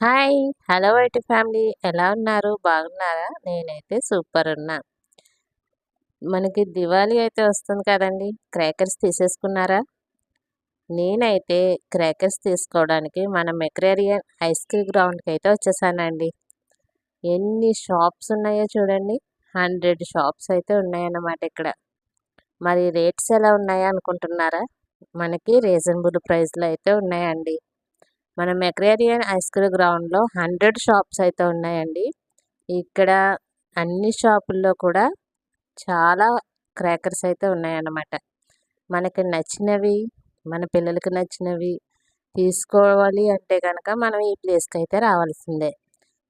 Hi hello YT family. ఎలా ఉన్నారు? బాగున్నారా? నేనైతే సూపర్ ఉన్నా. మనకి దివాళీ అయితే వస్తుంది కదండి. క్రాకర్స్ తీసేసుకున్నారా? నేనైతే క్రాకర్స్ తీసుకోవడానికి మన మెక్రేరియన్ ఐస్ క్రీమ్ గ్రౌండ్కి అయితే వచ్చేసానండి. ఎన్ని షాప్స్ ఉన్నాయో చూడండి. హండ్రెడ్ షాప్స్ అయితే ఉన్నాయన్నమాట ఇక్కడ. మరి రేట్స్ ఎలా ఉన్నాయో అనుకుంటున్నారా? మనకి రీజనబుల్ ప్రైస్లో అయితే ఉన్నాయండి. మన మెక్రేరియన్ ఐస్ క్రీమ్ గ్రౌండ్లో హండ్రెడ్ షాప్స్ అయితే ఉన్నాయండి. ఇక్కడ అన్ని షాపుల్లో కూడా చాలా క్రాకర్స్ అయితే ఉన్నాయన్నమాట. మనకి నచ్చినవి మన పిల్లలకి నచ్చినవి తీసుకోవాలి అంటే కనుక మనం ఈ ప్లేస్కి అయితే రావాల్సిందే.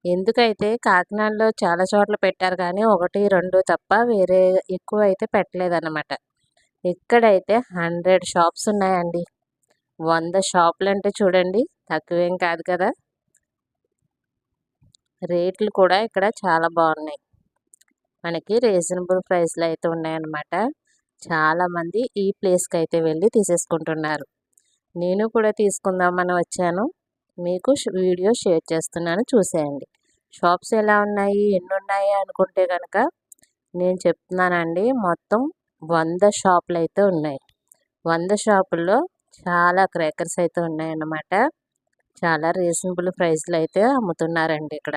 ఎందుకైతే కాకినాడలో చాలా చోట్ల పెట్టారు కానీ ఒకటి రెండు తప్ప వేరే ఎక్కువ అయితే పెట్టలేదన్నమాట. ఇక్కడైతే హండ్రెడ్ షాప్స్ ఉన్నాయండి. వంద షాపులు అంటే చూడండి తక్కువేం కాదు కదా. రేట్లు కూడా ఇక్కడ చాలా బాగున్నాయి. మనకి రీజనబుల్ ప్రైస్లో అయితే ఉన్నాయన్నమాట. చాలామంది ఈ ప్లేస్కి అయితే వెళ్ళి తీసేసుకుంటున్నారు. నేను కూడా తీసుకుందామని వచ్చాను. మీకు వీడియో షేర్ చేస్తున్నాను చూసేయండి. షాప్స్ ఎలా ఉన్నాయి ఎన్ని ఉన్నాయి అనుకుంటే కనుక నేను చెప్తున్నానండి మొత్తం వంద షాపులు అయితే ఉన్నాయి. వంద షాపుల్లో చాలా క్రాకర్స్ అయితే ఉన్నాయన్నమాట. చాలా రీజనబుల్ ప్రైస్లో అయితే అమ్ముతున్నారండి ఇక్కడ.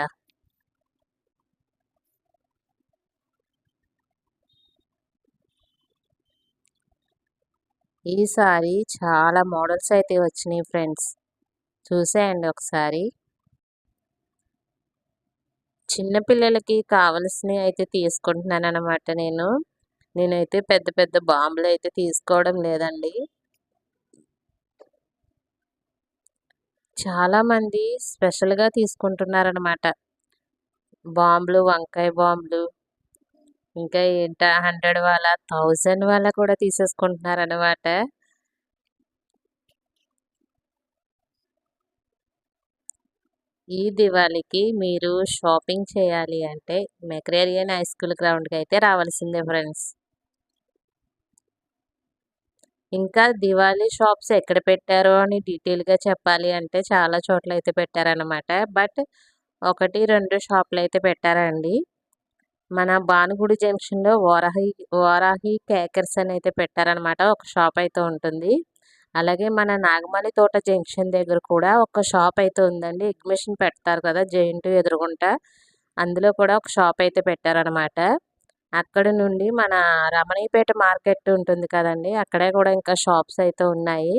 ఈసారి చాలా మోడల్స్ అయితే వచ్చినాయి ఫ్రెండ్స్. చూసేయండి ఒకసారి. చిన్నపిల్లలకి కావలసినవి అయితే తీసుకుంటున్నాను అనమాట నేను. నేనైతే పెద్ద పెద్ద బాంబులు అయితే తీసుకోవడం లేదండి. చాలామంది స్పెషల్గా తీసుకుంటున్నారనమాట బాంబులు వంకాయ బాంబులు ఇంకా ఏంట హండ్రెడ్ వాళ్ళ థౌజండ్ వాళ్ళ కూడా తీసేసుకుంటున్నారనమాట ఈ దివాళీకి మీరు షాపింగ్ చేయాలి అంటే మెక్రేరియన్ హై స్కూల్ గ్రౌండ్కి అయితే రావాల్సిందే ఫ్రెండ్స్. ఇంకా దివాళీ షాప్స్ ఎక్కడ పెట్టారో అని డీటెయిల్గా చెప్పాలి అంటే చాలా చోట్ల అయితే పెట్టారనమాట బట్ ఒకటి రెండు షాపులు అయితే పెట్టారండి. మన భానుగుడి జంక్షన్లో వారాహి వారాహి కేకర్స్ అని అయితే పెట్టారనమాట ఒక షాప్ అయితే ఉంటుంది. అలాగే మన నాగమణి తోట జంక్షన్ దగ్గర కూడా ఒక షాప్ అయితే ఉందండి. ఎగ్మిషన్ పెడతారు కదా జెయింట్ ఎదురుగుంటా. అందులో కూడా ఒక షాప్ అయితే పెట్టారనమాట అక్కడ నుండి మన రమణీపేట మార్కెట్ ఉంటుంది కదండి అక్కడే కూడా ఇంకా షాప్స్ అయితే ఉన్నాయి.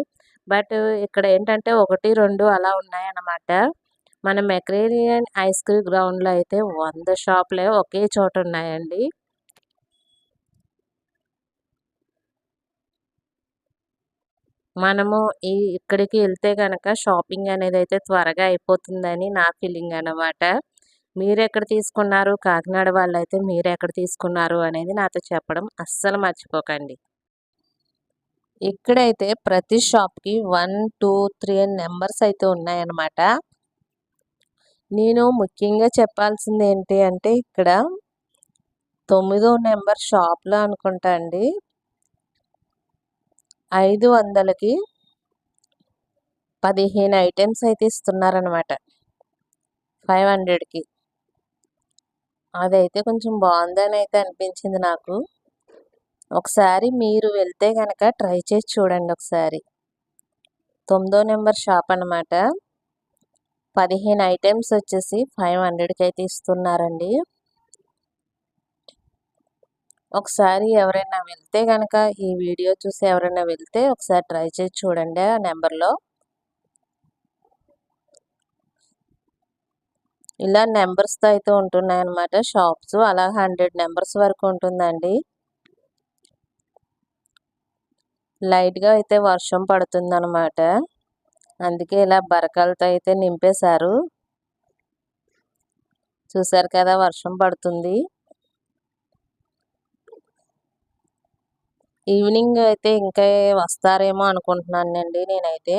బట్ ఇక్కడ ఏంటంటే ఒకటి రెండు అలా ఉన్నాయి అన్నమాట మన మెక్రేరియన్ ఐస్ క్రీమ్ గ్రౌండ్లో అయితే వంద షాపులే ఒకే చోట ఉన్నాయండి. మనము ఈ ఇక్కడికి వెళ్తే కనుక షాపింగ్ అనేది అయితే త్వరగా అయిపోతుందని నా ఫీలింగ్ అనమాట మీరు ఎక్కడ తీసుకున్నారు? కాకినాడ వాళ్ళు అయితే మీరు ఎక్కడ తీసుకున్నారు? అనేది నాతో చెప్పడం అస్సలు మర్చిపోకండి. ఇక్కడైతే ప్రతి షాప్కి వన్ టూ త్రీ నెంబర్స్ అయితే ఉన్నాయన్నమాట. నేను ముఖ్యంగా చెప్పాల్సింది ఏంటి అంటే ఇక్కడ తొమ్మిదో నెంబర్ షాప్లో అనుకుంటా అండి. ఐదు వందలకి పదిహేను ఐటమ్స్ అయితే ఇస్తున్నారనమాట ఫైవ్ హండ్రెడ్కి. అదైతే కొంచెం బాగుందని అయితే అనిపించింది నాకు. ఒకసారి మీరు వెళ్తే కనుక ట్రై చేసి చూడండి ఒకసారి. తొమ్మిదో నెంబర్ షాప్ అనమాట పదిహేను ఐటమ్స్ వచ్చేసి ఫైవ్ హండ్రెడ్కి అయితే ఇస్తున్నారండి. ఒకసారి ఎవరైనా వెళ్తే కనుక ఈ వీడియో చూసి ఎవరైనా వెళ్తే ఒకసారి ట్రై చేసి చూడండి ఆ నెంబర్లో. ఇలా నెంబర్స్తో అయితే ఉంటున్నాయి అన్నమాట షాప్స్ అలా హండ్రెడ్ నెంబర్స్ వరకు ఉంటుందండి. లైట్గా అయితే వర్షం పడుతుందనమాట అందుకే ఇలా బరకాలతో అయితే నింపేశారు. చూసారు కదా వర్షం పడుతుంది. ఈవినింగ్ అయితే ఇంకా వస్తారేమో అనుకుంటున్నానండి నేనైతే.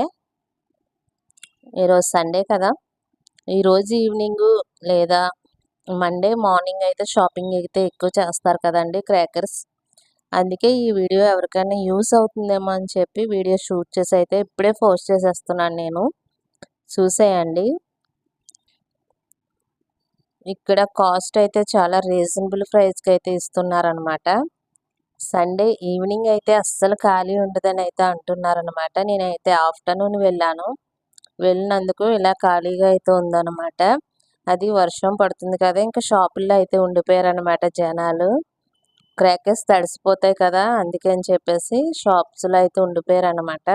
ఈరోజు సండే కదా. ఈరోజు ఈవినింగ్ లేదా మండే మార్నింగ్ అయితే షాపింగ్ అయితే ఎక్కువ చేస్తారు కదండి క్రాకర్స్. అందుకే ఈ వీడియో ఎవరికైనా యూస్ అవుతుందేమో అని చెప్పి వీడియో షూట్ చేసి అయితే ఇప్పుడే పోస్ట్ చేసేస్తున్నాను నేను. చూసేయండి. ఇక్కడ కాస్ట్ అయితే చాలా రీజనబుల్ ప్రైస్కి అయితే ఇస్తున్నారనమాట సండే ఈవినింగ్ అయితే అస్సలు ఖాళీ ఉండదని అయితే అంటున్నారనమాట నేనైతే ఆఫ్టర్నూన్ వెళ్ళాను. వెళ్ళినందుకు ఇలా ఖాళీగా అయితే ఉందన్నమాట. అది వర్షం పడుతుంది కదా ఇంకా షాపుల్లో అయితే ఉండిపోయారనమాట జనాలు. క్రాకర్స్ తడిసిపోతాయి కదా అందుకని చెప్పేసి షాప్స్లో అయితే ఉండిపోయారనమాట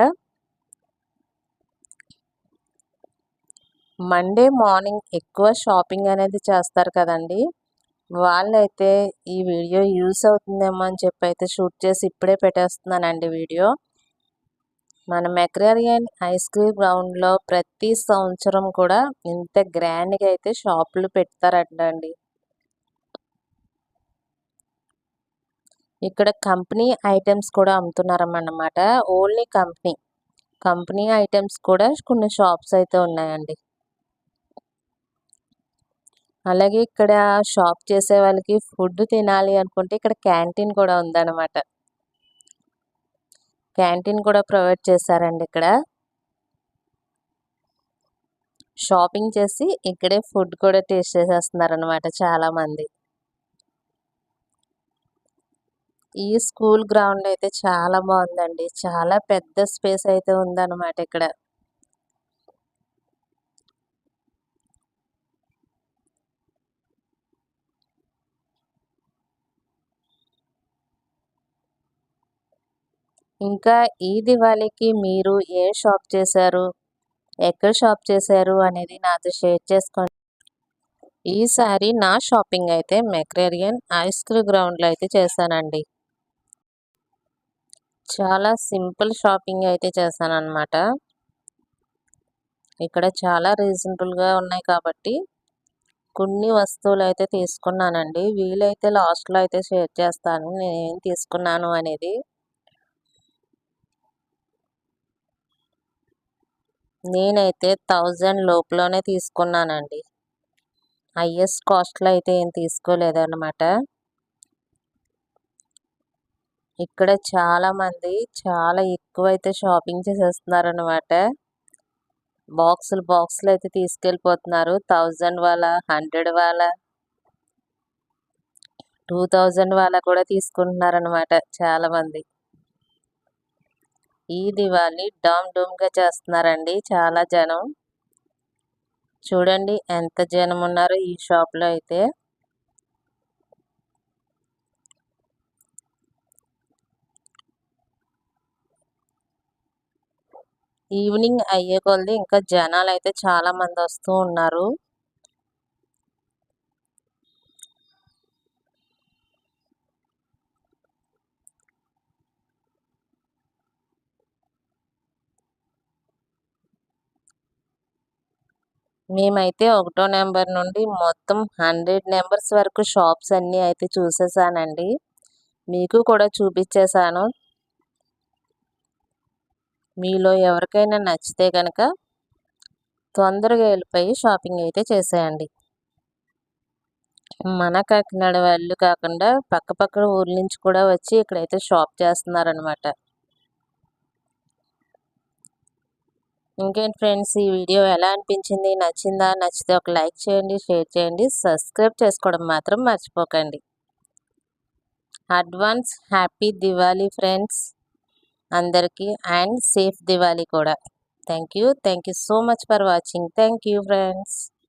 మండే మార్నింగ్ ఎక్కువ షాపింగ్ అనేది చేస్తారు కదండి. వాళ్ళైతే ఈ వీడియో యూస్ అవుతుందేమో అని చెప్పి అయితే షూట్ చేసి ఇప్పుడే పెట్టేస్తున్నానండి వీడియో. మన మెక్రేరియన్ ఐస్ క్రీమ్ గ్రౌండ్లో ప్రతి సంవత్సరం కూడా ఇంత గ్రాండ్గా అయితే షాపులు పెడతారంటండి. ఇక్కడ కంపెనీ ఐటమ్స్ కూడా అమ్ముతున్నారన్నమాట. Only company. కంపెనీ ఐటమ్స్ కూడా కొన్ని షాప్స్ అయితే ఉన్నాయండి. అలాగే ఇక్కడ షాప్ చేసే వాళ్ళకి ఫుడ్ తినాలి అనుకుంటే ఇక్కడ క్యాంటీన్ కూడా ఉందన్నమాట. క్యాంటీన్ కూడా ప్రొవైడ్ చేశారండి ఇక్కడ. షాపింగ్ చేసి ఇక్కడే ఫుడ్ కూడా టేస్ట్ చేసేస్తున్నారు అనమాట చాలా మంది ఈ స్కూల్ గ్రౌండ్ అయితే చాలా బాగుందండి. చాలా పెద్ద స్పేస్ అయితే ఉందన్నమాట ఇక్కడ. ఇంకా ఈ దివాళీకి మీరు ఏ షాప్ చేశారు? ఎక్కడ షాప్ చేశారు అనేది నాతో షేర్ చేసుకోండి. ఈసారి నా షాపింగ్ అయితే మెక్రేరియన్ ఐస్ క్రీమ్ గ్రౌండ్లో అయితే చేశానండి. చాలా సింపుల్ షాపింగ్ అయితే చేశాను అనమాట ఇక్కడ చాలా రీజనబుల్గా ఉన్నాయి కాబట్టి కొన్ని వస్తువులు అయితే తీసుకున్నానండి. వీలైతే లాస్ట్లో అయితే షేర్ చేస్తాను. నేను తీసుకున్నాను అనేది నేనైతే థౌజండ్ లోపలనే తీసుకున్నానండి. హయ్యెస్ట్ కాస్ట్లో అయితే ఏం తీసుకోలేదన్నమాట. ఇక్కడ చాలామంది చాలా ఎక్కువ అయితే షాపింగ్ చేసేస్తున్నారనమాట బాక్సులు బాక్సులు అయితే తీసుకెళ్ళిపోతున్నారు. థౌజండ్ వాళ్ళ హండ్రెడ్ వాళ్ళ టూ థౌజండ్ వాళ్ళ కూడా తీసుకుంటున్నారనమాట చాలామంది. ఈ దివాళీ డామ్ డూమ్గా చేస్తున్నారండి చాలా జనం. చూడండి ఎంత జనం ఉన్నారో ఈ షాప్లో అయితే. ఈవినింగ్ అయ్యే కొలది ఇంకా జనాలు అయితే చాలా మంది వస్తూ ఉన్నారు. మేమైతే ఒకటో నెంబర్ నుండి మొత్తం హండ్రెడ్ నెంబర్స్ వరకు షాప్స్ అన్నీ అయితే చూసేసానండి. మీకు కూడా చూపించేశాను మీలో ఎవరికైనా నచ్చితే కనుక తొందరగా వెళ్ళిపోయి షాపింగ్ అయితే చేసేయండి. మన కాకినాడ వాళ్ళు కాకుండా పక్క పక్కన ఊర్ల నుంచి కూడా వచ్చి ఇక్కడైతే షాప్ చేస్తున్నారనమాట ఇంకేంటి ఫ్రెండ్స్ ఈ వీడియో ఎలా అనిపించింది? నచ్చిందా? నచ్చితే ఒక లైక్ చేయండి షేర్ చేయండి సబ్స్క్రైబ్ చేసుకోవడం మాత్రం మర్చిపోకండి. అడ్వాన్స్ హ్యాపీ దివాళీ ఫ్రెండ్స్ అందరికీ అండ్ సేఫ్ దివాళీ కూడా. Thank you thank you so much for watching. Thank you friends.